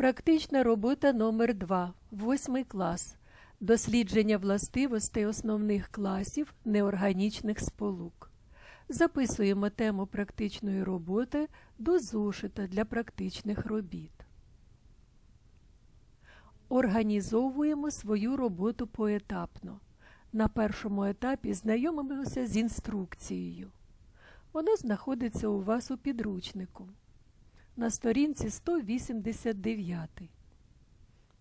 Практична робота номер 2 8 клас. Дослідження властивостей основних класів неорганічних сполук. Записуємо тему практичної роботи до зошита для практичних робіт. Організовуємо свою роботу поетапно. На першому етапі знайомимося з інструкцією. Вона знаходиться у вас у підручнику на сторінці 189.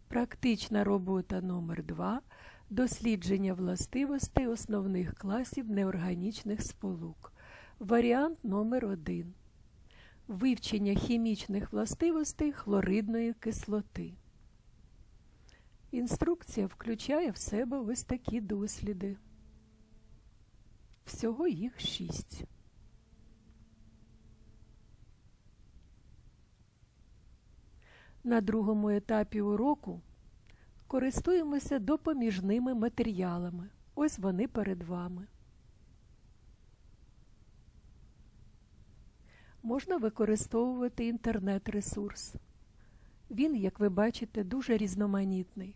Практична робота номер 2 Дослідження властивостей основних класів неорганічних сполук. Варіант номер 1 Вивчення хімічних властивостей хлоридної кислоти. Інструкція включає в себе ось такі досліди. Всього їх шість. На другому етапі уроку користуємося допоміжними матеріалами. Ось вони перед вами. Можна використовувати інтернет-ресурс. Він, як ви бачите, дуже різноманітний.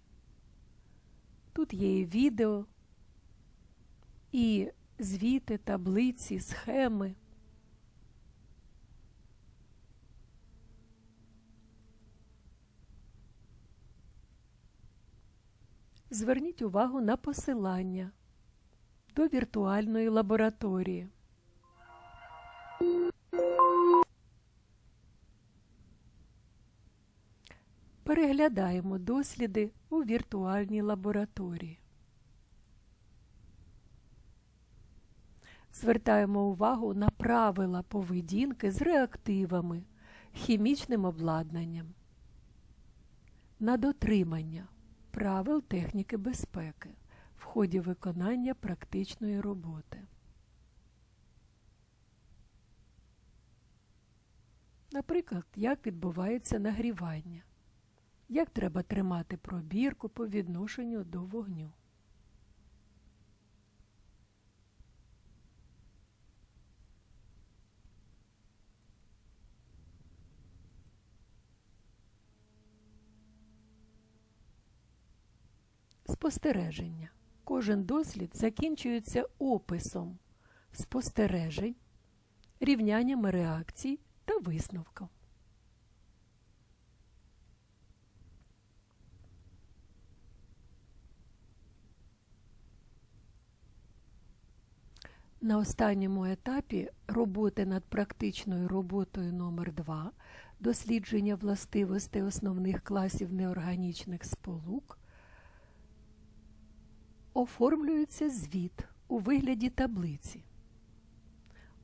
Тут є і відео, і звіти, таблиці, схеми. Зверніть увагу на посилання до віртуальної лабораторії. Переглядаємо досліди у віртуальній лабораторії. Звертаємо увагу на правила поведінки з реактивами, хімічним обладнанням, на дотримання правил техніки безпеки в ході виконання практичної роботи. Наприклад, як відбувається нагрівання, як треба тримати пробірку по відношенню до вогню. Спостереження. Кожен дослід закінчується описом спостережень, рівняннями реакцій та висновком. На останньому етапі роботи над практичною роботою номер 2 дослідження властивостей основних класів неорганічних сполук оформлюється звіт у вигляді таблиці.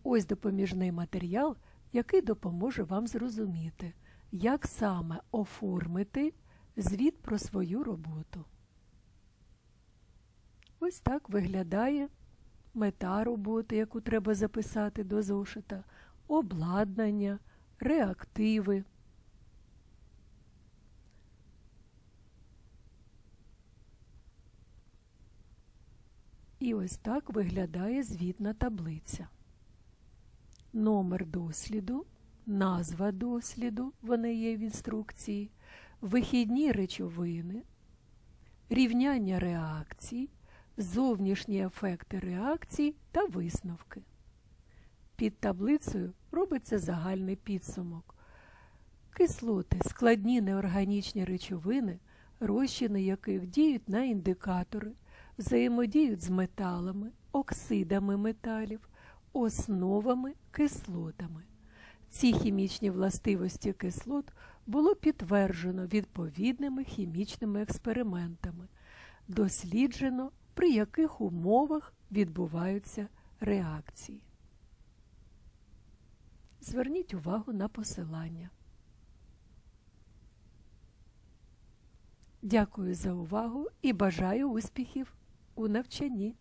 Ось допоміжний матеріал, який допоможе вам зрозуміти, як саме оформити звіт про свою роботу. Ось так виглядає мета роботи, яку треба записати до зошита, обладнання, реактиви. І ось так виглядає звітна таблиця. Номер досліду, назва досліду, вони є в інструкції, вихідні речовини, рівняння реакцій, зовнішні ефекти реакцій та висновки. Під таблицею робиться загальний підсумок. Кислоти складні неорганічні речовини, розчини яких діють на індикатори взаємодіють з металами, оксидами металів, основами, кислотами. Ці хімічні властивості кислот було підтверджено відповідними хімічними експериментами, досліджено, при яких умовах відбуваються реакції. Зверніть увагу на посилання. Дякую за увагу і бажаю успіхів! У навчанні.